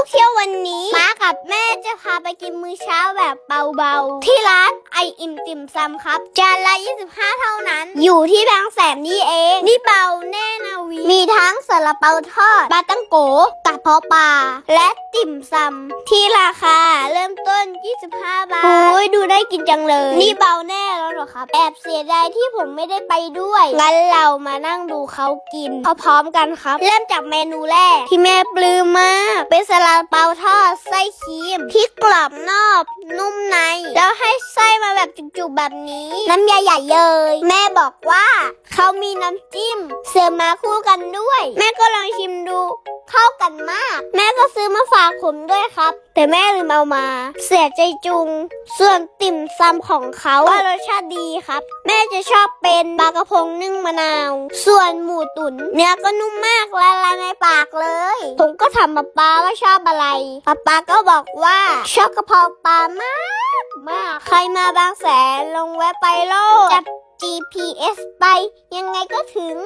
ลูกเที่ยววันนี้ป้ากับแม่จะพาไปกินมื้อเช้าแบบเบาๆ ที่ร้านไออิ่มติ่มซำครับ จานละ 25 เท่านั้น อยู่ที่บางแสนนี่เอง นี่เบาแน่นาวี มีทั้งสลัเปาทอดปลาตั้งโกกระเพาะปลาและติ่มซำที่ราคาเริ่มต้น 25 บาทโอ้ย ดูได้กินจังเลย นี่เบาแน่แล้วเหรอครับ แอบเสียดายที่ผมไม่ได้ไปด้วย งั้นเรามานั่งดูเขากินพร้อมๆกันครับ เริ่มจากเมนูแรก ที่แม่ปลื้มมาก เป็นสลัดเปาทอดไส้ครีมที่กรอบนอก นุ่มใน แล้วให้ไส้มาแบบจุกๆแบบนี้ น้ำยาใหญ่เยยแม่บอกว่าเขามีน้ำจิ้ม เสิร์ฟมาคู่กันด้วย แม่ก็ลองชิมดู เข้ากันมาก แม่ก็ซื้อมาฝากผมด้วยครับ แต่แม่ลืมเอามา เสียใจจุง ส่วนติ่มซำของเขาว่ารสชาติดีครับ แม่จะชอบเป็นปลากระพงนึ่งมะนาว ส่วนหมูตุนเนื้อก็นุ่มมากละลายในปากเลย ผมก็ถามป๊าป๊าว่าชอบอะไรป๊าป๊าก็บอกว่าชอบกระเพราปลามากมาก ใครมาบางแสนลงแวะไปโลดจับ GPS ไปยังไงก็ถึง